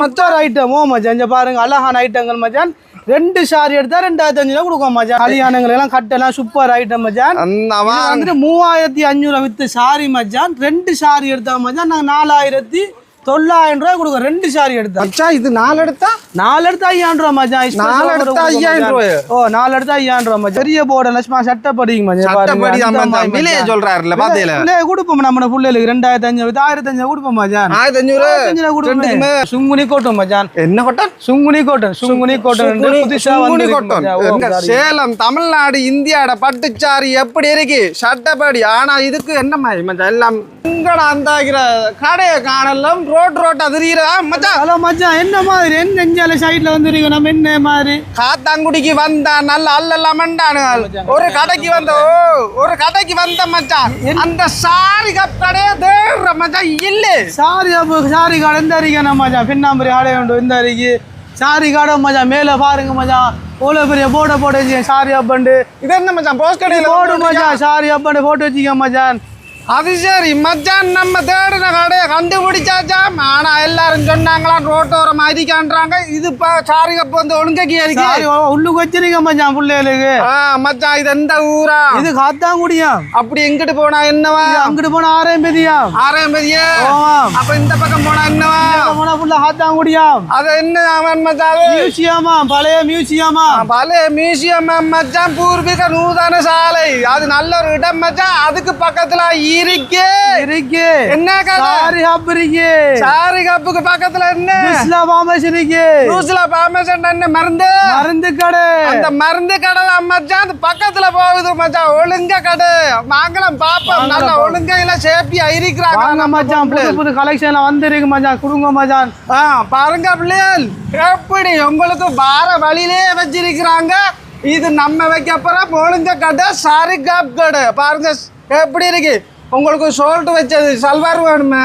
மச்சான் ஐட்டம் ஓ மச்சான் இங்க பாருங்க அழகான ஐட்டங்கள் மச்சான். ரெண்டு சாரி எடுத்தா ரெண்டாயிரத்தி அஞ்சு ரூபா கொடுக்கும் மச்சான். கல்யாணங்கள் எல்லாம் கட்டெல்லாம் சூப்பர் ஐட்டம் மச்சான். வந்துட்டு மூவாயிரத்தி அஞ்சூறு வித்து சாரி மச்சான். ரெண்டு சாரி எடுத்தா மச்சான் நாங்க நாலாயிரத்தி தொள்ளாயிரம் ரூபாய் கொடுக்குறோம் ரெண்டு சாரி எடுத்தா. இது நாலு எடுத்தா? நாலு எடுத்தா ஐயாயிரம் ரூபா மச்சான். நாலு எடுத்தா கொடுக்கும் ஐயாயிரம். ரூபாயா? ஓ நாலு எடுத்தா ஐயாயிரம் ரூபா மச்சான். பெரிய போர்டு லட்சுமா தான் மாதிரி மச்சான். விலையை மச்சான். சொல்றாருல்ல பாத்தீங்களா? கொடுப்போம் நம்ம பிள்ளைகளுக்கு. ரெண்டாயிரத்தி அஞ்சு ஆயிரத்தி அஞ்சு கொடுப்போம் மச்சான். ஆயிரத்தி அஞ்சூறு அஞ்சு கொடுப்போம். சுங்குனி கோட்டம் மச்சான். என்ன கொட்டன் சுங்குனி கோட்டன் சுங்குனி கோட்டன் சுங்குனி- புதுசா. எங்க சேலம் தமிழ்நாடு இந்தியாட பட்டுச்சாரி எப்படி இருக்கு? சட்டப்படி. ஆனா இதுக்கு என்ன மாதிரி மச்சான்? எல்லாம் உங்களோட அந்த கடையை காணலாம் ரோட் ரோட்டா திரியிறா? மச்சான். ஹலோ மச்சான் என்ன மாதிரி? என்ன நெஞ்சால சைட்ல வந்துருக்கோம் நம்ம என்ன மாதிரி? காத்தாங்குடிக்கு வந்தா நல்ல அல்லலாமண்டானுங்க ஒரு கடைக்கு வந்த ஒரு கடைக்கு வந்த மச்சான். அந்த சாரி கப் கடையை தேடுற மச்சான் இல்ல. சாரி அப்போ சாரி காடை இந்த அரிக்கா மச்சான்? பின்னாம்பரி ஆடை உண்டு இந்த அரிக்கு சாரி காடை மச்சான் மேல பாருங்க மச்சான். அவ்வளோ பெரிய போட்டோ போட்டு வச்சுக்கேன் சாரி அப்பண்டு இது என்ன மச்சான் போஸ்ட் போடு மச்சான் சாரி அப்பண்டு போட்டு வச்சுக்க மச்சான். அது சரி மச்சான் நம்ம தேடின கடையை கண்டுபிடிச்சாச்சா? ஆனா எல்லாரும் சொன்னாங்களாம் ரோட்டோரம் அதிகான்றாங்க இது இப்ப சாரி கப் வந்து ஒழுங்கக்கி இருக்கு. உள்ளுக்கு வச்சிருக்க மச்சான் பிள்ளைகளுக்கு. ஆ மச்சான் இது எந்த ஊரா? இது காத்தாங்குடியாம் அப்படி எங்கிட்டு போனா என்னவா? அங்கிட்டு போனா பெரிய ஆமாம் அப்ப இந்த பக்கம் போனா என்னவா? போனா ஃபுல்லா காத்தாங்குடியாம் அது என்ன அவன் மச்சான்? மியூசியமா? பழைய மியூசியமா? பழைய மியூசியம் மச்சான்? பூர்வீக நூதன சாலை. அது நல்ல ஒரு இடம் மச்சான். அதுக்கு பக்கத்துல இருக்கு. இருக்கு. என்ன சாரி ஹப் இருக்கு. சாரி பக்கத்துல என்ன? பாமஸ் இருக்கு. நியூஸ்ல பாமேசன் என்ன மருந்து? மருந்து கடை. அந்த மருந்து கடை மச்சான். பக்கத்துல போகுது மச்சான். ஒழுங்க கடை. பாப்போம். நல்லா ஒழுங்கா எல்லாம் சேஃப்டியா இருக்கிறாங்க. மச்சான். புது. புது கலெக்ஷன் வந்திருக்கு மச்சான். குடுங்க மச்சான். பாருங்க பிள்ளைகள் எப்படி உங்களுக்கு வார வழியிலே வச்சிருக்கிறாங்க? இது நம்ம வைக்க போற ஒழுங்க கடை சாரி காப் கடை. பாருங்க எப்படி இருக்கு? உங்களுக்கு ஷோல்ட் வச்சது சல்வார் வேணுமா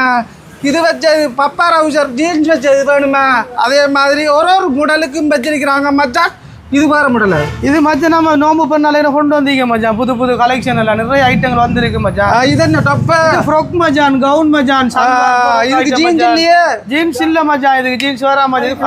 இது வச்சது பப்பா ரவுசர் ஜீன்ஸ் வச்சது வேணுமா. அதே மாதிரி ஒரு ஒரு முடலுக்கும் வச்சிருக்கிறாங்க மச்சான். இது வேற முடல இது மச்சான் நம்ம நோம்பு பண்ணாலே கொண்டு வந்தீங்க மச்சான்? புது புது கலெக்ஷன் எல்லாம் நிறைய ஐட்டங்கள் வந்திருக்கு மச்சான். இது என்ன டப்ப ஃப்ராக் மச்சான் கவுன் மச்சான் இதுக்கு ஜீன்ஸ் இல்லையே. ஜீன்ஸ் இல்ல மச்சான் இதுக்கு ஜீன்ஸ் வர மச்சான்.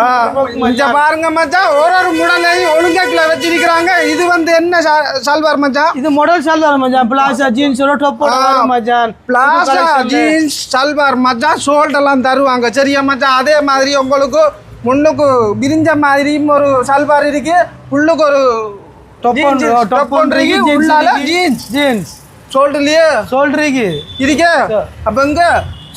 மச்சான். பாருங்க மச்சான் ஒரு ஒரு முடலையும் ஒழுங்காக்கில் வச்சிருக்கிறாங்க. இது வந்து என்ன சல்வார் மச்சான்? இது மாடல் சல்வார் மச்சான் பிளாசா ஜீன்ஸ் டொப் மச்சான். பிளாசா ஜீன்ஸ் சல்வார் மச்சான் ஷோல்ட் எல்லாம் தருவாங்க. சரியா மச்சான்? அதே மாதிரி உங்களுக்கு முன்னுக்கு விரிஞ்ச மாதிரியும் ஒரு சல்வார் இருக்கு. உள்ளுக்கு ஒரு டொப் இருக்கு, உள்ளால jeans. ஜீன்ஸ் ஷோல்டர்லயே சொல்றீங்க இருக்கே. அப்ப இங்க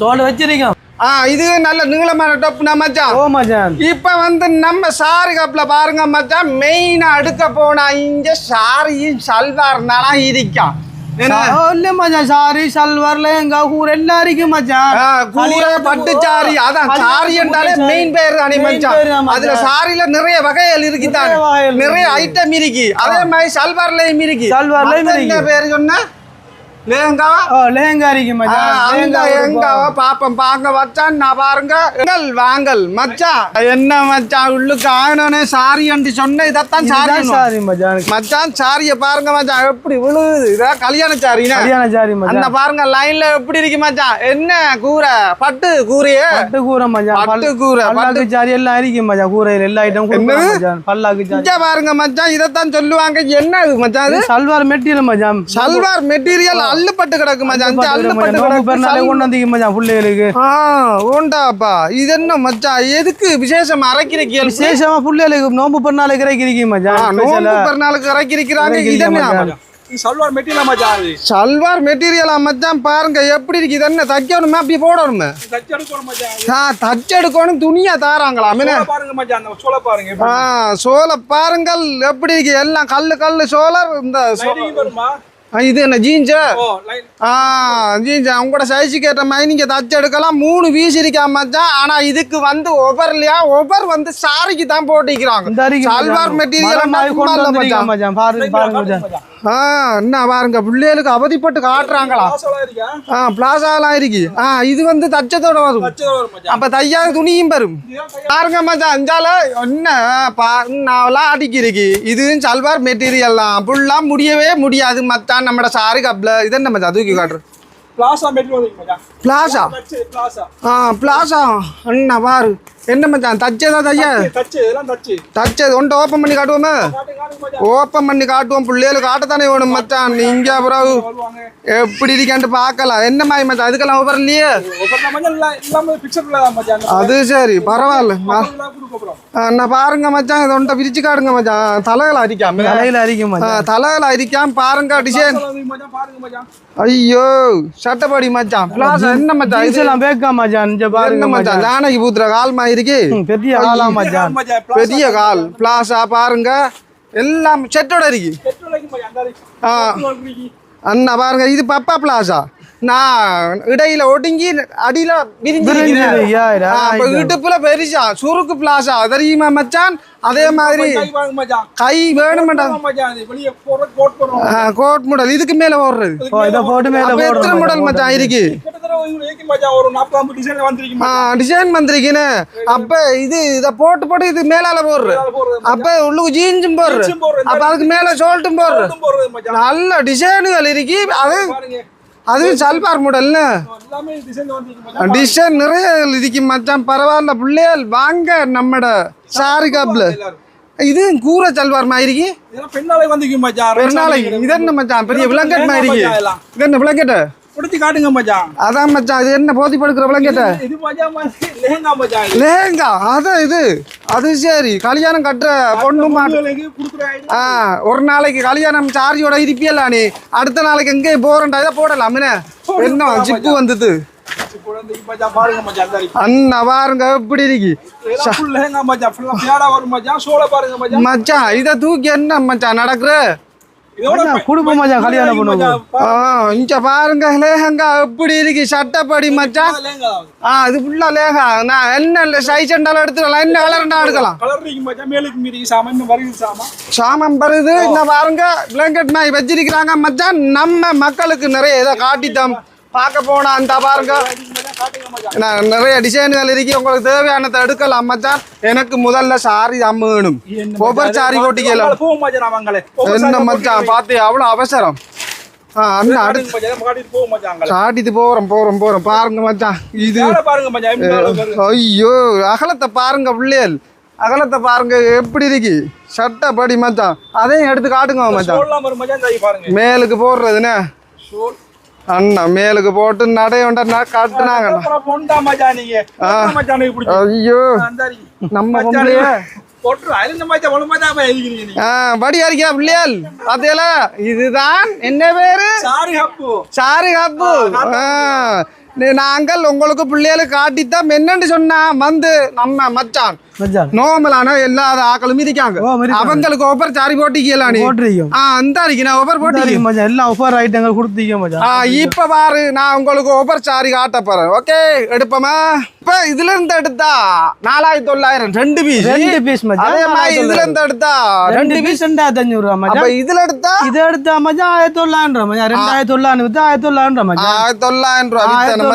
சோல் வச்சிருக்கோம். ஆ இது நல்ல நீளமான டொப்னா மச்சான். ஓ மச்சான். இப்ப வந்து நம்ம சாரி கப்ல பாருங்க மச்சான் மெயினா அடுக்க போனா இங்க சாரியும் சல்வார் தானா இருக்கான் என்ன? இல்ல மச்சான் சாரி சல்வார் லெஹங்கா கூர் எல்லாம் இருக்கு மச்சான் கூரை பட்டு சாரி. அதான் சாரி என்றாலே மெயின் பேர் தானே மச்சான். அதுல. சாரில நிறைய வகைகள் இருக்கு தானே நிறைய ஐட்டம் இருக்கு. அதே மாதிரி சல்வார்லயும் இருக்கு. சல்வார்லயும். பேர் சொன்ன? லேங்காவா ஓ லெஹங்கா இருக்கு மச்சான் லெஹங்கா எங்காவா பாப்போம் பாங்க வச்சான் நான் பாருங்க வாங்கல், வாங்கல் மச்சான் என்ன மச்சான் உள்ளுக்கு ஆகணும்னே சாரி என்று சொன்ன இதைத்தான் சாரி சாரி மச்சான் மச்சான் சாரிய பாருங்க மச்சான் எப்படி விழுகுது இதான் கல்யாண சாரினா கல்யாண சாரி அந்த மச்சான் பாருங்க லைன்ல எப்படி இருக்கு மச்சான் என்ன கூரை பட்டு கூரையே பட்டு கூரை மச்சான் பட்டு கூரை பல்லாக்கு சாரி எல்லாம் இருக்கு மச்சான் கூரையில் எல்லா ஐட்டம்? மச்சான் பல்லாக்கு சாரி பாருங்க மச்சான் இதைத்தான் சொல்லுவாங்க என்ன இது மச்சான் இது இது சல்வார் மெட்டீரியல் மச்சான் சல்வார் மெட்டீரியல் அள்ளுப்பட்டு கிடக்கு மச்சான்? இந்த அள்ளுப்பட்டு கிடக்கு. கொண்டு வந்தீங்க மச்சான் பிள்ளைகளுக்கு. ஆ ஓண்டாப்பா இது என்ன மச்சான்? எதுக்கு விசேஷம் அரைக்கிறீங்க? விசேஷமா பிள்ளைகளுக்கு நோம்பு பெருநாளே கிடைக்கிறீங்க மச்சான் நோம்பு ஸ்பெஷலா பிறநாளுக்கு இறக்கிருக்கிறாங்க இது என்ன. சல்வார் மெட்டீரியல் மச்சான்? அது சல்வார் மெட்டீரியலா மச்சான்? பாருங்க எப்படி இருக்கு. இது என்ன தைக்கணுமே? அப்படி போடணுமே. தச்சு எடுக்கணும் துணியா தாராங்களா? பாருங்க மச்சான் அந்த பாருங்க எப்படி. ஆ சோள பாருங்கள் எப்படி இருக்கு. எல்லாம் கல்லு கல்லு சோலர் இந்த இது என்ன ஜீன்ஸா? ஆ ஜீன்ஸ். உங்களோட சைஸுக்கு ஏற்ற மாதிரி நீங்க தச்சு எடுக்கலாம். மூணு பீஸ் இருக்கா மச்சான் ஆனா இதுக்கு வந்து இல்லையா ஒபர் வந்து சாரிக்கு தான் போட்டிக்கிறாங்க சல்வார் மெட்டீரியல் பாருங்க ஆ என்ன பாருங்க பிள்ளைகளுக்கு அவதிப்பட்டு காட்டுறாங்களா? ஆ பிளாசாலாம் இருக்கு. ஆ இது வந்து தச்சத்தோட வரும். அப்ப தையாத துணியும் வரும் பாருங்க மச்சான் அஞ்சால என்ன பா நாவெல்லாம் அடிக்கிறீங்க இதுவும் சல்வார் மெட்டீரியல் தான். ஃபுல்லாக முடியவே முடியாது மச்சான் நம்மட சாரி கப்ல. இது என்ன மச்சான் தூக்கி காட்டுரு பிளாசா பிளாசா? ஆ பிளாசா. அண்ணா பாரு. என்ன மச்சான் தச்சதா தையா தச்சு இதெல்லாம் தச்சு. தச்சது ஒன்றை ஓப்பன் பண்ணி காட்டுவோமே? ஓப்பன் பண்ணி காட்டுவோம் பிள்ளைகளுக்கு காட்டத்தானே வேணும் மச்சான். நீங்க அப்புறம் வருவாங்க. எப்படி இருக்கான்ட்டு பார்க்கலாம். என்ன மாதிரி மச்சான்? அதுக்கெல்லாம் ஓப்பர் இல்லையே? அது சரி பரவாயில்ல. நான் பாருங்க மச்சான் இதை ஒன்றை பிரிச்சு காட்டுங்க மச்சான். தலைகளை அரிக்காம. தலையில அரிக்கும் தலைகளை அரிக்காம பாருங்க டிசைன் மச்சான் பாருங்க மச்சான். ஐயோ சட்டப்படி மச்சான். என்ன மச்சான்? இது இதெல்லாம் பேக்கா மச்சான் இங்க என்ன பாருங்க மச்சான்? மச்சான். ஜானகி பூத்துற கால் மாதிரி இருக்கு ம், பெரிய பெரிய கால் பிளாசா பாருங்க. எல்லாம் செட்டோட இருக்கு. அண்ணா பாருங்க இது பப்பா பிளாசா நான் இடையில ஒடுங்கி அடியில. இடுப்புல பெருசா சுருக்கு பிளாசா தெரியுமா மச்சான்? அதே மாதிரி கை போற கோட் முடல் இதுக்கு மேல ஓடுறது. எத்தனை முடல் மச்சான் இருக்கு? டிசைன் வந்திருக்கு ஆ டிசைன் வந்திருக்குன்னு. அப்ப இது இத போட்டு போட்டு இது மேலால போடுற போறது அப்ப உள்ளுக்கு ஜீன்ஸும் போடுற ஜீன்ஸும் போடுற. அப்ப அதுக்கு மேல ஷோல்ட்டும் போடுற மச்சான் போறது மச்சான். நல்ல டிசைனுகள் இருக்கு. அது பாருங்க அது சல்பார் முடல்னு டிசைன் நிறைய இருக்கு மச்சான் பரவாயில்ல பிள்ளைகள் வாங்க நம்மட சாரி கப்ல எல்லாரும். இது கூரை சல்வார் மாதிரி பெண்ணாலை ஒரு நாளைக்கு இது என்ன மச்சான்? பெரிய விளங்கட் மாதிரி. இது என்ன விளங்கட்ட உடுத்தி காட்டுங்க மச்சான். அதான் மச்சான் இது என்ன போதி படுக்கிற விளங்கட்ட இது லெஹங்கா மச்சான். லேங்கா அதான் இது. அது சரி. கல்யாணம் கட்டுற பொண்ணு. ஆ ஒரு நாளைக்கு கல்யாணம் சார்ஜோட இருப்பியல்ல நீ? அடுத்த நாளைக்கு எங்கே போறேன்டா? இதை போடலாம். என்ன? ஜிப்பு வந்தது. அண்ணா பாருங்க எப்படி இருக்கு. மச்சான் இதை தூக்கி என்ன மச்சான் நடக்குற? குடும்ப மச்சான் கல்யாணம் பண்ணுவோம். ஆ இங்க பாருங்க லேஹங்கா எப்படி இருக்கு சட்டப்படி மச்சான். ஆ இது ஃபுல்லா லேகா நான் என்ன சைஸ் செண்டாலும் எடுத்துக்கலாம் என்ன கலர்னா எடுக்கலாம்? சாமம் வருது இந்த பாருங்க பிளாங்கெட் மாதிரி வச்சிருக்கிறாங்க மச்சான். நம்ம மக்களுக்கு நிறைய இதை காட்டித்தோம். பார்க்க போனா அந்த பாருங்க. நான் நிறைய டிசைன்கள் இருக்கு. உங்களுக்கு தேவையானதை எடுக்கலாம் மச்சான். எனக்கு முதல்ல சாரி வேணும். ஒவ்வொரு சாரி போட்டிக்கலாம் என்ன மச்சான்? பார்த்து அவ்வளோ அவசரம்? அண்ணா அடுத்து காட்டிட்டு போறோம் போறோம் போறோம். பாருங்க மச்சான் இது. ஐயோ அகலத்தை பாருங்க பிள்ளைகள் அகலத்தை பாருங்க எப்படி இருக்கு? சட்டப்படி மச்சான். அதையும் எடுத்து காட்டுங்க மச்சான். மேலுக்கு போடுறதுன்னு. அண்ணா மேலுக்கு போட்டு நடையொண்டா காட்டுனாங்க. ஐயோ. நம்ம அறிக்கா பிள்ளையால்? பாத்தியல? இதுதான் என்ன பேரு? Sorry hub. சாரி காப்பு நாங்கள் உங்களுக்கு பிள்ளைகளுக்கு காட்டித்தான் என்னன்னு சொன்னா வந்து நம்ம மச்சான். நோமலான எல்லா ஆக்களும் இருக்காங்க. அவங்களுக்கு ஒவ்வொரு சாரி போட்டிக்கலாம் அந்த நான் ஒவ்வொரு போட்டி எல்லாம் ஒவ்வொரு ஐட்டங்கள் கொடுத்தீங்க இப்ப பாரு நான் உங்களுக்கு ஒவ்வொரு சாரி காட்ட போறேன். ஓகே எடுப்போமா? இப்ப இதுல இருந்து எடுத்தா நாலாயிரத்தி தொள்ளாயிரம். ரெண்டு பீஸ் ரெண்டு பீஸ் மச்சான். அதே மாதிரி இதுல இருந்து எடுத்தா ரெண்டு பீஸ் ரெண்டாயிரத்தி அஞ்சூறு ரூபா அப்ப மச்சான் இதுல எடுத்தா? இது எடுத்தா மச்சான் ஆயிரத்தி தொள்ளாயிரம் மச்சான். ரெண்டாயிரத்தி தொள்ளாயிரம் ஆயிரத்தி தொள்ளாயிரம் ஆயிரத்தி தொள்ளாயிரம் ரூபாய்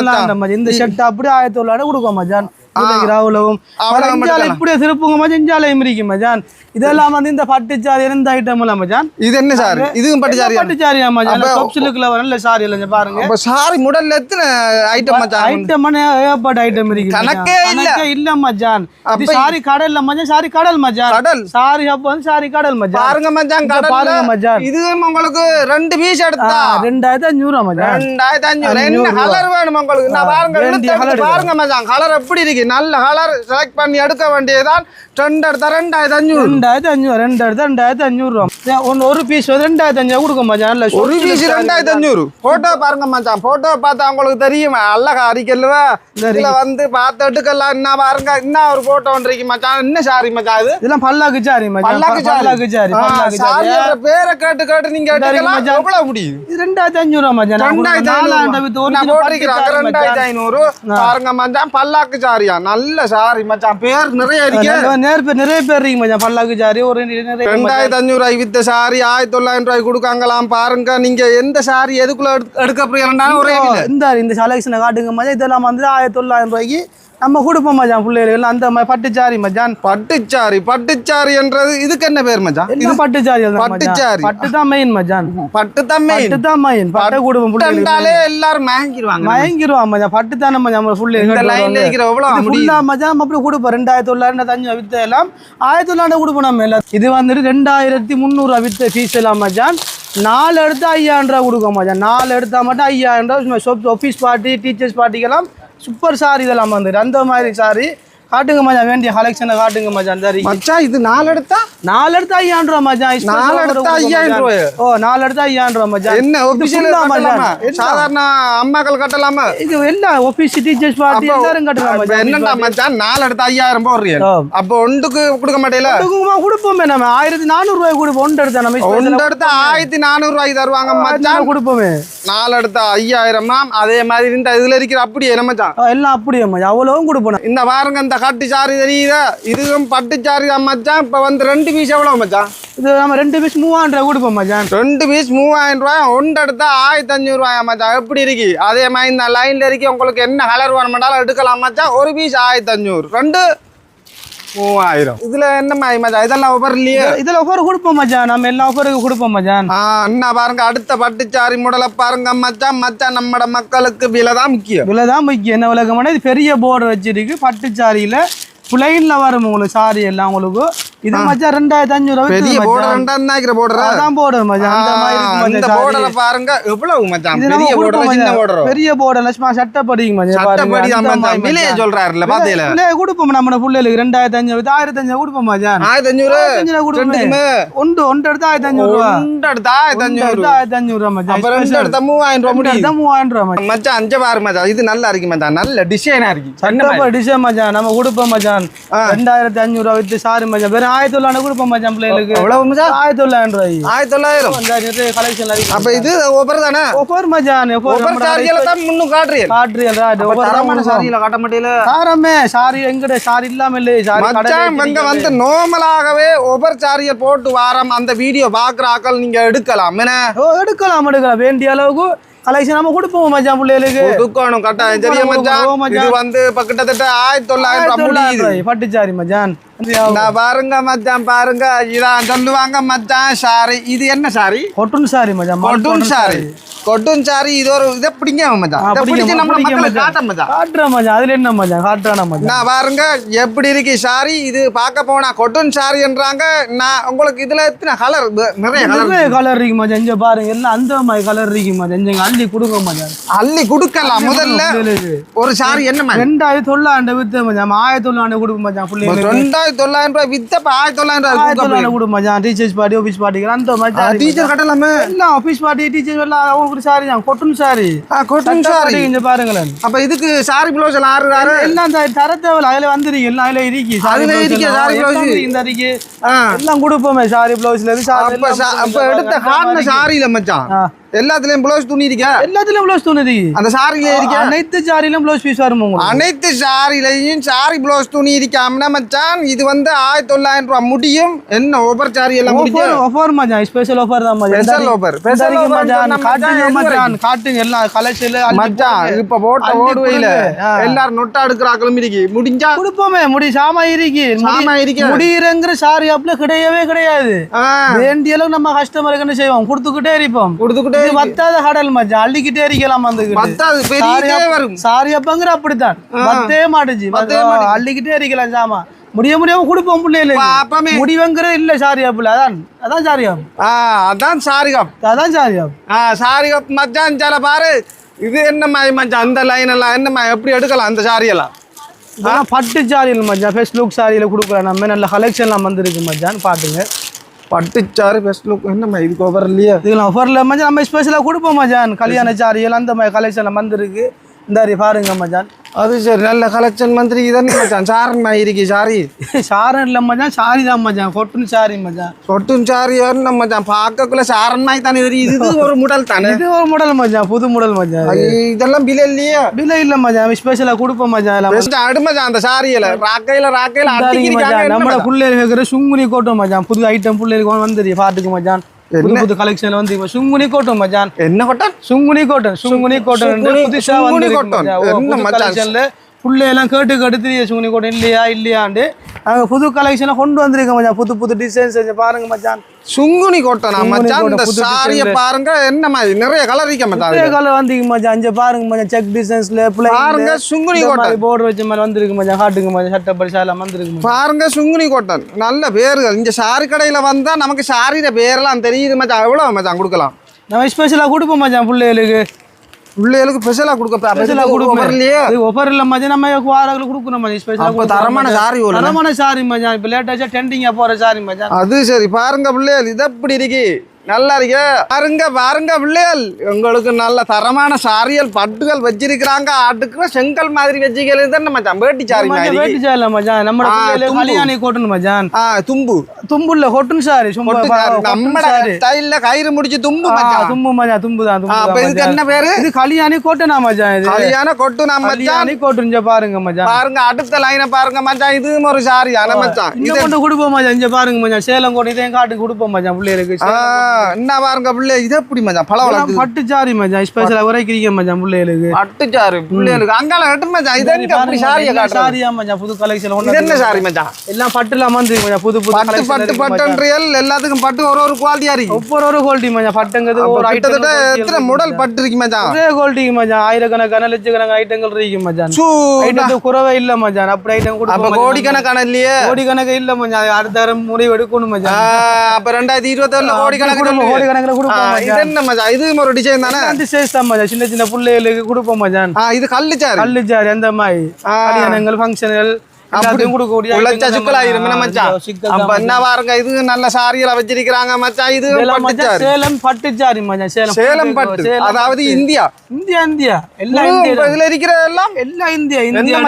இந்த ஷர்ட் அப்படியே ஆயிரத்தி தொள்ளாயிரம் கொடுக்கும் மச்சான். மட்டும் இப்படியே திருப்புங்க மச்சான் இஞ்சாலையும் இருக்கு மச்சான். இதெல்லாம் வந்து இந்த பட்டு சாரி இந்த ஐட்டம் எல்லாம் மச்சான்? இது என்ன சாரி? இதுவும் பட்டு சாரியா பட்டு சாரியா மச்சான் வர நல்ல சாரி இல்லைங்க பாருங்க. அப்ப சாரி முடல்ல எத்தனை ஐட்டம் மச்சான்? ஐட்டம் ஏகப்பட்ட ஐட்டம் இருக்கு. கணக்கே இல்ல. இல்ல மச்சான். இது சாரி கடல்ல மச்சான். சாரி கடல் மச்சான். கடல். சாரி அப்ப வந்து சாரி கடல் மச்சான். பாருங்க மச்சான் கடல்ல பாருங்க மச்சான். இதுவும் உங்களுக்கு ரெண்டு பீஸ் எடுத்தா. ரெண்டாயிரத்தி அஞ்சூறு ரூபா மச்சான். ரெண்டாயிரத்தி அஞ்சூறு என்ன அஞ்சூறு ரூபா. கலர் வேணும் உங்களுக்கு? நான் பாருங்க பாருங்க மச்சான். கலர் எப்படி இருக்கு? நல்ல கலர் செலக்ட் பண்ணி எடுக்க வேண்டியதுதான் ரெண்டு எடுத்தா ரெண்டாயிரத்தி அஞ்சூறு ரெண்டாயிரத்தி அஞ்சூறு ரெண்டாயிரத்தி ரெண்டாயிரத்தி அஞ்சூறு ஒன்னு ஒரு பீஸ் ரெண்டாயிரத்தி அஞ்சூறு கொடுக்க மச்சான். நல்ல ஒரு பீஸ் ரெண்டாயிரத்தி அஞ்சூறு போட்டோ பாருங்க மச்சான். போட்டோ பார்த்தா உங்களுக்கு தெரியும். அழகா அரிக்கல்வா இதுல வந்து பார்த்து எடுக்கலாம். என்ன பாருங்க. என்ன ஒரு போட்டோ இருக்கு மச்சான். என்ன சாரி மச்சான் இது? இதெல்லாம் பல்லாக்கு சாரி மச்சான். பல்லாக்கு பல்லாக்கு சாரி பல்லாக்கு சாரி சாரியோட பேரை கேட்டு கேட்டு நீங்க இருக்கு எடுக்கலாம். எவ்வளவு முடியும் இது ரெண்டாயிரத்தி அஞ்சூறு ரூபா மச்சான். ரெண்டாயிரத்தி. ஐநூறு பாருங்க மச்சான். பல்லாக்கு சாரியா நல்ல சாரி மச்சான். பேர் நிறைய இருக்கு. நேர் பேர் நிறைய பேர் இருக்கு மச்சான். பல்லாக்கு சாரி ஒரு நிறைய மச்சான். ரெண்டாயிரத்தி அஞ்சூறு ரூபாய் வித்த சாரி ஆயிரத்தி தொள்ளாயிரம் ரூபாய் கொடுக்காங்களாம். பாருங்க நீங்க எந்த சாரி எதுக்குள்ள எடுக்க- போறீங்கன்னா ஒரே. இந்த இந்த செலக்ஷனை காட்டுங்க மச்சான். இதெல்லாம் வந்து ஆயிரத்தி தொள்ளாயிரம் ரூபாய்க்கு நம்ம கொடுப்போம் மச்சான் பிள்ளைகள் அந்த மாதிரி பட்டுச்சாரி மச்சான். பட்டுச்சாரி பட்டுச்சாரி என்றது இதுக்கு என்ன பேர் மச்சான்? எல்லாம் பட்டுச்சாரி தான். பட்டுச்சாரி. பட்டு தான் மெயின் மச்சான். பட்டு தம்மை பட்டு தான் மெயின் பட்டை கொடுப்போம் பிள்ளைகளுக்கு பட்டுண்டாலே எல்லாரும் மயங்கிடுவாங்க மயங்கிருவான் மச்சான். பட்டு தானே மச்சான் நம்ம இந்த பிள்ளைகள் லைன்ல இருக்கிற எவ்வளவு முடியும் ஃபுல்லா மச்சான் அப்படி கொடுப்போம்? ரெண்டாயிரத்தி தொள்ளாயிரம் அஞ்சு வித்த எல்லாம். ஆயிரத்தி தொள்ளாயிரம் கொடுப்போம் நம்ம எல்லாம் இது வந்துட்டு ரெண்டாயிரத்தி முந்நூறுவா வித்த ஃபீஸ் எல்லாம் மச்சான். நாலு எடுத்து ஐயாயிரம் ரூபா கொடுக்கும் மச்சான். நாலு எடுத்தா மட்டும் ஐயாயிரம் ரூபா. ஆஃபீஸ் பார்ட்டி டீச்சர்ஸ் பார்ட்டிக்கெல்லாம் சூப்பர் சாரி இதெல்லாம் வந்துட்டு அந்த மாதிரி சாரி. காட்டுங்க மச்சான் வேண்டிய கலெக்ஷனை காட்டுங்க மச்சான் சரி மச்சான் இது நாலு எடுத்தா? நாலு எடுத்து ஐயாயிரம் ரூபா மச்சான் நாலு எடுத்தா ஐயாயிரம். ரூபாயா? ஓ நாலு எடுத்து ஐயாயிரம் ரூபா மச்சான். என்ன ஒபிஷியல். சாதாரண அம்மாக்கள் கட்டலாமா? இது எல்லாம் ஆஃபீஸ் டீச்சர்ஸ் பார்ட்டி எல்லாரும் கட்டலாம் மச்சான்? என்னடா மச்சான்? நாலு எடுத்து ஐயாயிரம் போடுறீங்க ஆ. அப்போ ஒன்றுக்கு கொடுக்க மாட்டேல கொடுக்குமா கொடுப்போமே நம்ம. ஆயிரத்தி நானூறு ரூபாய் கொடுப்போம். ஒன்று எடுத்தா நம்ம ஒன்று எடுத்து ஆயிரத்தி நானூறு ரூபாய்க்கு தருவாங்க மச்சான். கொடுப்போமே. நாலு எடுத்த ஐயாயிரம் அதே மாதிரி இந்த இதுல இருக்கிற அப்படியே என்ன மச்சான்? எல்லாம் அப்படியே மச்சான். அவ்வளவும் கொடுப்போம். இந்த பாருங்க இந்த கட்டு சாரி தெரியுதா? இதுவும் பட்டு சாரி மச்சான். இப்ப வந்து ரெண்டு பீஸ் எவ்வளவு மச்சான்? இது நம்ம ரெண்டு பீஸ் மூவாயிரம் ரூபாய் கொடுப்போம் மச்சான். ரெண்டு பீஸ் மூவாயிரம் ரூபாய் ஒன்று எடுத்தா ஆயிரத்தி அஞ்சூறு ரூபாயா மச்சான்? எப்படி இருக்கு? அதே மாதிரி இந்த லைன்ல இருக்கு. உங்களுக்கு என்ன கலர் வேணுமெண்டாலும் எடுக்கலாம் மச்சான். ஒரு பீஸ் ஆயிரத்தி அஞ்சூறு ரெண்டு மூவாயிரம். இதுல என்ன மச்சான் இதெல்லாம் ஒவ்வொரு இல்லையே. இதுல ஆஃபர் கொடுப்போம் மச்சான் நம்ம எல்லா ஆஃபருக்கு கொடுப்போம் மச்சான் அண்ணா பாருங்க அடுத்த பட்டுச்சாரி முடலை பாருங்க மச்சான் மச்சான் நம்மட மக்களுக்கு விலை தான் முக்கியம். இவ்வளவுதான் முக்கியம். என்ன விளக்கமான இது பெரிய போர்டு வச்சிருக்கு பட்டுச்சாரியில. புலைன்ல வரும் உங்களுக்கு சாரி எல்லாம் உங்களுக்கு. இது மச்சான் ரெண்டாயிரத்தி அஞ்சூறு ரூபாய் பெரிய போர்டர் தான் போடுற அதான் போர்டு மச்சான். அந்த மாதிரி இந்த போர்டரை. பாருங்க எவ்வளவு மச்சான்? பெரிய போர்டர் சின்ன. போர்டர் பெரிய போர்டு லட்சுமா சட்டப்படிங்க மச்சான் சட்டப்படி மச்சான். விலையை மச்சான். சொல்றாருல்ல பாத்தீங்களா விலை கொடுப்போம் நம்ம பிள்ளைகளுக்கு. ரெண்டாயிரத்தி அஞ்சூறு ஆயிரத்தி அஞ்சூறு கொடுப்போம் மச்சான். ஆயிரத்தி அஞ்சூறு அஞ்சூறு கொடுப்போமே. ஒன்று ஒன்று எடுத்தா ஆயிரத்தி அஞ்சூறு ரூபா. ஒன்று எடுத்தா ஆயிரத்தி அஞ்சூறு ஆயிரத்தி அஞ்சூறு ரூபா மச்சான். அப்புறம் ரெண்டு எடுத்தா மூவாயிரம் ரூபாய் முடியும் மூவாயிரம் ரூபா மச்சான். அஞ்சு பாரு மச்சான். இது நல்லா இருக்கு மச்சான். நல்ல டிசைனா இருக்கு. என்ன சட்டப்பா டிசைன் மச்சான். நம்ம கொடுப்போம் மச்சான். ஆ. ரெண்டாயிரத்தி ரூபா வித்து சாரி மச்சான் வெறும் ஆயிரத்தி தொள்ளாயிரம் கொடுப்போம் மச்சான் பிள்ளைகளுக்கு. எவ்வளவு மச்சான் ஆயிரத்தி தொள்ளாயிரம் ரூபாய். ஆயிரத்தி தொள்ளாயிரம்? கலெக்ஷன் அப்ப இது ஒவ்வொரு தானே? ஒவ்வொரு மச்சான் ஒவ்வொரு சாரியில தான் முன்னும் காட்டுறீங்க காட்டுறீங்களா தரமான சாரியில காட்ட மாட்டேல சாரமே சாரி எங்கட? சாரி இல்லாம சாரி மச்சான் இங்க வந்து நார்மலாகவே சாரிய போட்டு வாரம் அந்த வீடியோ பாக்குற ஆக்கள் நீங்க எடுக்கலாம். என்ன? எடுக்கலாம் எடுக்கலாம். வேண்டிய அளவுக்கு கலெக்ஷன் நம்ம கொடுப்போம் மச்சான் பிள்ளைகளுக்கு. கொடுக்கணும் கட்டாயம். சரியா மச்சான். இது வந்து இப்ப கிட்டத்தட்ட ஆயிரத்தி தொள்ளாயிரம் பட்டுச்சாரி மச்சான். நான் பாருங்க மச்சான் பாருங்க. இதான் சொல்லுவாங்க மச்சான் சாரி. இது என்ன சாரி? கொட்டுன் சாரி மச்சான் கொட்டுன் சாரி. கொட்டுன் சாரி இது ஒரு இதை பிடிங்க மச்சான். இதை அப்படிங்க, பிடிச்சு நம்ம அப்படிங்க மக்களுக்கு மச்சான். காட்ட மச்சான். காட்டுற மச்சான் அதுல என்ன மச்சான்? காட்டுறான மச்சான்? நான் பாருங்க எப்படி இருக்கு சாரி? இது பார்க்க போனா கொட்டன் சாரின்றாங்க நான் உங்களுக்கு இதுல எத்தனை கலர் நிறைய கலர் கலர் இருக்கு. மச்சான். இங்க பாருங்க எல்லாம் அந்த மாதிரி கலர் இருக்கு மச்சான். இங்க அள்ளி கொடுங்க மச்சான். அள்ளி கொடுக்கலாம். முதல்ல. ஒரு சாரி என்ன ரெண்டாயிரத்தி தொள்ளாயிரம் வித்து மச்சான். ஆயிரத்தி தொள்ளாயிரம் கொடுக்கும் மச்சான் பிள்ளைங்களுக்கு. ரெண்டாயிரத்தி தொள்ளாயிரம் ரூபாய் ஆயிரத்தி தொள்ளாயிரம் ஆயிரத்தி ரூபாய் கொடுக்கும் மச்சான் டீச்சர்ஸ் பார்ட்டி ஆஃபீஸ் பார்ட்டிக்கு அந்த மாதிரி டீச்சர் கட்டலாமே. எல்லாம் ஆஃபீஸ் பார்ட்டி டீச்சர்ஸ் எல்லாம் அவங்களுக்கு சாரி தான் கொட்டன் சாரி கொட்டன் சாரி இங்க பாருங்களேன். அப்ப இதுக்கு சாரி ப்ளவுஸ் எல்லாம் ஆறு ஆறு? எல்லாம் அந்த தரத்தேவல அதுல வந்துருக்கு எல்லாம் அதுல இருக்கு. சாரி அதுல இருக்கு, saree blouse. இந்த இருக்கு. எல்லாம் கொடுப்போமே சாரி பிளவுஸ்ல இருந்து சாரி அப்ப எடுத்த காட்டின சாரியில மச்சான். ஆ. எல்லாத்துலயும் ப்ளவுஸ் துணி இருக்கா? எல்லாத்துலயும் பிளவுஸ் துணி அந்த சாரியில இருக்கா? அனைத்து சாரிலும் பிளவுஸ் பீஸ் வரும் அனைத்து சாரிலையும் சாரி ப்ளவுஸ் துணி இருக்காமனா மச்சான் இது வந்து ஆயிரத்தி தொள்ளாயிரம் ரூபாய் முடியும். என்ன ஒவ்வொரு சாரி எல்லாம் முடியும் ஆஃபர் ஆஃபர் மச்சான் ஸ்பெஷல் ஆஃபர் தான் மச்சான். Offer. Special ஸ்பெஷல் மச்சான் காட்டுங்க மச்சான், காட்டுங்க எல்லாம் கலெக்ஷன்ல மச்சான் இப்ப போட்ட ஓடுவையில. எல்லாரும் நொட்டா எடுக்கிறாக்களும் இருக்கு. முடிஞ்சா கொடுப்போமே முடி சாமா இருக்கு. சாமா இருக்கு. முடியிறங்கிற சாரி அப்பல கிடையவே கிடையாது. வேண்டிய அளவு நம்ம கஸ்டமருக்கு என்ன செய்வோம்? கொடுத்துக்கிட்டே இருப்போம். கொடுத்துக்கிட்டே இது வத்தாத கடல் மச்சான். அள்ளிக்கிட்டே இருக்கலாம் வந்து பத்தாது பெரிய வரும். சாரி அப்பங்கிற அப்படித்தான். வத்தே மாட்டுச்சு. அள்ளிக்கிட்டே இருக்கலாம் சாமா. முடிய முடியாம கொடுப்போம் பிள்ளைகளுக்கு. அப்பமே. முடிவுங்கிற இல்ல சாரி அப்புல. அதான் அதான் சாரி அப். ஆ அதான் சாரி கப் அதான் சாரி அப். ஆ சாரி கப் மச்சான் சில பாரு. இது என்ன மாதிரி மச்சான்? அந்த லைன் எல்லாம் என்ன எப்படி எடுக்கலாம் அந்த சாரி எல்லாம்? இதெல்லாம் பட்டு சாரியில் மச்சான். ஃபேஸ் லுக் சாரியில கொடுக்கலாம் நம்ம நல்ல கலெக்ஷன்லாம் வந்திருக்கு மச்சான். பாட்டுங்க பட்டுச்சாரு பெஸ்ட் லுக் என்ன இதுக்கு ஒவ்வொரு இல்லையா இதுல ஆஃபர்ல மச்சான் நம்ம ஸ்பெஷலாக கொடுப்போம் மச்சான். கல்யாண சாரியல் அந்த மாதிரி கலெக்ஷனில் வந்திருக்கு. இந்த பாருங்க மச்சான். அது சரி நல்ல கலெக்ஷன் மந்திரி இதென்ன மச்சான்? சாரன் இருக்கு சாரி. சாரன் இல்லை மச்சான் சாரி தான் மச்சான். கொட்டுன்னு சாரி மச்சான். சொட்டும் சாரி என்ன மச்சான்? பார்க்கக்குள்ள சாரன் மாதிரி தானே தெரியுது. இது ஒரு முடல் தானே? இது ஒரு மாடல் மச்சான். புது மாடல் மச்சான். இதெல்லாம் பில் இல்லையா? பில்ல இல்ல மச்சான். ஸ்பெஷலாக கொடுப்போம் மச்சான் பெஸ்ட் அடுமச்சான் அந்த சாரியில. ராக்கையில ராக்கையில மச்சான். நம்மள மச்சான்? புள்ளைகள் கேட்குற சுங்குனி கோட்டம் மச்சான். புது ஐட்டம் புள்ளைகளுக்கு வந்துரு பாட்டுக்கு மச்சான். புது புது கலெக்ஷன் வந்து இப்ப சுங்குனி கோட்டம் மச்சான். என்ன கொட்டன் சுங்குனி கோட்டன் சுங்குனி கோட்டன் புதுசா வந்து? கலெக்ஷன்ல பிள்ளையெல்லாம் கேட்டு கேட்டு தெரிய சுங்கனி கூட இல்லையா இல்லையாண்டு நாங்கள் புது கலெக்ஷனை கொண்டு வந்திருக்கோம் மச்சான். புது புது டிசைன் செஞ்சு பாருங்க மச்சான். சுங்குனி மச்சான். கோட்டை, இந்த புது சாரிய. பாருங்க என்ன மாதிரி நிறைய கலர் இருக்க மச்சான் நிறைய. கலர் வந்தீங்க மச்சான். அஞ்சு பாருங்க மச்சான் செக் டிசைன்ஸ்ல பாருங்க சுங்குனி கோட்டை. போர்டு வச்ச மாதிரி வந்திருக்கு மச்சான். காட்டுங்க மச்சான் சட்டப்படி சாலாம் வந்திருக்கு பாருங்க சுங்குனி கோட்டன் நல்ல பேர்கள். இங்க சாரி கடையில வந்தா நமக்கு சாரியில பேரெல்லாம் தெரியுது மச்சான். எவ்வளவு மச்சான் கொடுக்கலாம்? நம்ம ஸ்பெஷலாக கொடுப்போம் மச்சான் பிள்ளைகளுக்கு. பிள்ளைகளுக்கு ஸ்பெஷலா கொடுக்க ஸ்பெஷலாக கொடுப்போம் அது ஒஃபர் இல்லை மச்சான் நம்ம வாரங்களுக்கு கொடுக்கணும் ஸ்பெஷலாக அப்ப தரமான சாரி ஒரு தரமான சாரி மச்சான் இப்போ லேட்டாச்சா டெண்டிங்காக போகிற சாரி மச்சான் அது சரி பாருங்க பிள்ளைகள் இது எப்படி இருக்கு? நல்லா இருக்கு. பாருங்க பாருங்க பிள்ளைகள். உங்களுக்கு நல்ல தரமான சாரியல் பட்டுகள் வச்சிருக்கிறாங்க. அடுக்குற செங்கல் மாதிரி வச்சுக்கிறது தான் மச்சான் வேட்டி சாரி மாதிரி. வேட்டி சாரில மச்சான். நம்ம தும்பு. கல்யாணி கோட்டுன்னு மச்சான். ஆ தும்பு. தும்புல்ல கொட்டுன்னு சாரி சாரி. சாரி. ஸ்டைல்ல கயிறு முடிச்சு தும்பு மச்சான். தும்பு மச்சான் தும்பு தான் தும்பு அப்ப இதுக்கு. என்ன பேரு? இது கல்யாணி கோட்டனா மச்சான் இது. கல்யாண கொட்டு நம்ம மச்சான் கோட்டுன்னு பாருங்க மச்சான். பாருங்க அடுத்த லைனை பாருங்க மச்சான். இதுவும் ஒரு சாரி ஆனா மச்சான்? இங்க கொண்டு கொடுப்போம் மச்சான் இங்க பாருங்க மச்சான். சேலம் கோட்டை இதையும் காட்டு கொடுப்போம் மச்சான் பிள்ளைகளுக்கு. என்ன பாருங்க பிள்ளை இது எப்படி மச்சான் வளர்க்குது. பட்டு சாரி மச்சான் ஸ்பெஷலா உரைக்கிறீங்க மச்சான் பிள்ளைகளுக்கு. அட்டுச்சாரு பிள்ளைகளுக்கு. அங்கால எட்டு மச்சான் இது எங்க அப்படி சாரியை காட்டுறது? சாரியா மச்சான் புது கலெக்ஷன் இது என்ன சாரி மச்சான்? எல்லாம் பட்டுல அமர்ந்து மச்சான் புது புது பட்டு பட்டு. பட்டுன்றியல் எல்லாத்துக்கும் பட்டு ஒரு ஒரு குவாலிட்டியா இருக்கு. ஒவ்வொரு ஒரு குவாலிட்டி மச்சான் பட்டுங்கிறது ஒரு கிட்டத்தட்ட எத்தனை முடல் பட்டு இருக்கு மச்சான்? ஒரே குவாலிட்டி மச்சான் ஆயிரக்கணக்கான லட்சக்கணக்கான ஐட்டங்கள் இருக்கு மச்சான். ஐட்டத்துக்கு குறவே இல்ல மச்சான் அப்படி ஐட்டம் அப்ப கொடுப்போம் கோடிக்கணக்கான இல்லையே? கோடிக்கணக்கு இல்ல மச்சான் அடுத்த முடிவு எடுக்கணும் மச்சான். அப்ப ரெண்டாயிரத்தி இருபத்தி ஏழுல கொடுப்போம் இது என்ன ஒரு டிசைன் தானே? அந்த சைஸ் தான் சின்ன சின்ன பிள்ளைகளுக்கு கொடுப்போம் ஆ இது கல்லு சாரி கல்லு ஜாரி அந்த மாதிரி. கல்யாணங்கள் ஃபங்க்ஷன்கள் எல்லாத்தையும் கொடுக்கக்கூடிய உழைச்ச சுக்கலாயிரும். மச்சான்? அப்ப என்ன பாருங்க இது நல்ல சாரியில வச்சிருக்கிறாங்க மச்சான். இது இதெல்லாம் பட்டு மச்சான் சாரி சேலம் பட்டு சாரி மச்சான். சேலம் சேலம் பட்டு. அதாவது. இந்தியா. India India. எல்லா முழு இந்தியா இதுல இருக்கிற எல்லாம் எல்லா இந்தியா இந்தியா.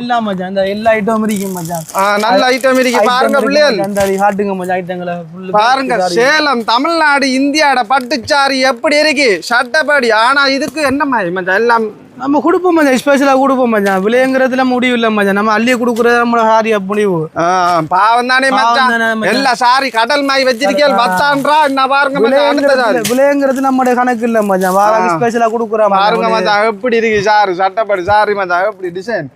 எல்லாம் மச்சான். அந்த எல்லா ஐட்டம் இருக்கும் மச்சான். நல்ல ஐட்டம் இருக்கு பாருங்க பிள்ளைகள். அந்த காட்டுங்க மச்சான் ஐட்டங்களை பாருங்க. சேலம் தமிழ்நாடு இந்தியாட பட்டுச்சாரி எப்படி இருக்கு? சட்டப்படி. ஆனா இதுக்கு என்ன மாதிரி மச்சான்? எல்லாம் நம்ம கொடுப்போம் மச்சான் ஸ்பெஷலா கொடுப்போம் மச்சான். விலைங்கிறதுல முடிவு இல்ல மச்சான். நம்ம அள்ளி கொடுக்குறது நம்மளோட ஹாரியா முடிவு. பாவம் தானே மச்சான். தானே மச்சான். எல்லா சாரி கடல் மாய் வச்சிருக்கேன். பத்தான்றா? என்ன பாருங்க சாரி. விலைங்கிறது நம்மளுடைய கணக்கு இல்ல மச்சான். வாராங்க ஸ்பெஷலா கொடுக்குறோம் பாருங்க மச்சான் எப்படி இருக்கு சாரு? சட்டப்படி சாரி மச்சான் எப்படி டிசைன்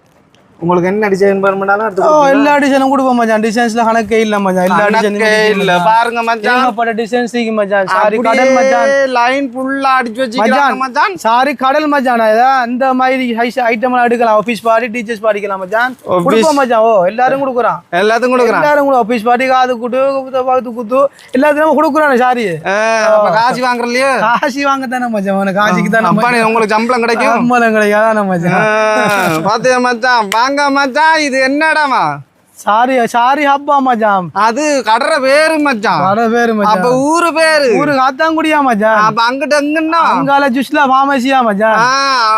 உங்களுக்கு என்ன டிசைன் பண்ணாலும் ஓ எல்லா டிசைனும் கொடுப்போம் மச்சான். டிசைன்ஸ்ல கணக்கே இல்ல மச்சான். எல்லா கணக்கே இல்ல. டிசைனும் பாருங்க மச்சான். ஏகப்பட்ட டிசைன்ஸ் இருக்கு மச்சான். சாரி கடல் மச்சான். லைன் ஃபுல்லா அடிச்சு வச்சிருக்காங்க மச்சான் சாரி கடல் மச்சான். இதான் அந்த மாதிரி ஐட்டம் எல்லாம் எடுக்கலாம். ஆபீஸ் பார்ட்டி டீச்சர்ஸ் பார்ட்டிக்கலாம் மச்சான். கொடுப்போம் மச்சான். ஓ எல்லாரும் கொடுக்குறான். எல்லாத்துக்கும் கொடுக்குறான். எல்லாரும் கூட ஆபீஸ் பார்ட்டி காது குட்டு குத்து பாத்து குத்து. எல்லாத்தையும் கொடுக்குறான் சாரி காசு வாங்குறலையே காசி வாங்க தானே மச்சான் காசிக்கு தானே உங்களுக்கு சம்பளம் கிடைக்கும்? சம்பளம் கிடைக்காதானே மச்சான். பாத்தியா மச்சான்? வாங்க மச்சான் இது என்னடாமா சாரி சாரி ஹப்பா மச்சான். அது கடற பேரு மச்சான். வர பேரு அப்ப மச்சான் ஊரு பேரு. ஊரு காத்தாங்குடியா மச்சான். அப்ப அங்கிட்டு எங்கன்னா? அங்கால ஜுஸ்ல ஃபார்மசியா மச்சான்.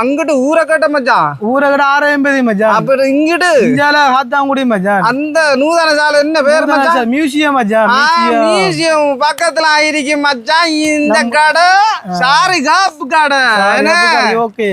அங்கிட்டு ஊரை கட்ட மச்சான். ஊரை கடை ஆறாயிரம்பதி மச்சான் அப்புறம் இங்கிட்டு. இந்தியால காத்தாங்குடி மச்சான். அந்த நூதன சாலை என்ன பேர் மச்சான்? மியூசியம் மச்சான் மியூசியம் பக்கத்துல ஆயிருக்கு மச்சான். இந்த கடை சாரி காப்பு கடை. ஓகே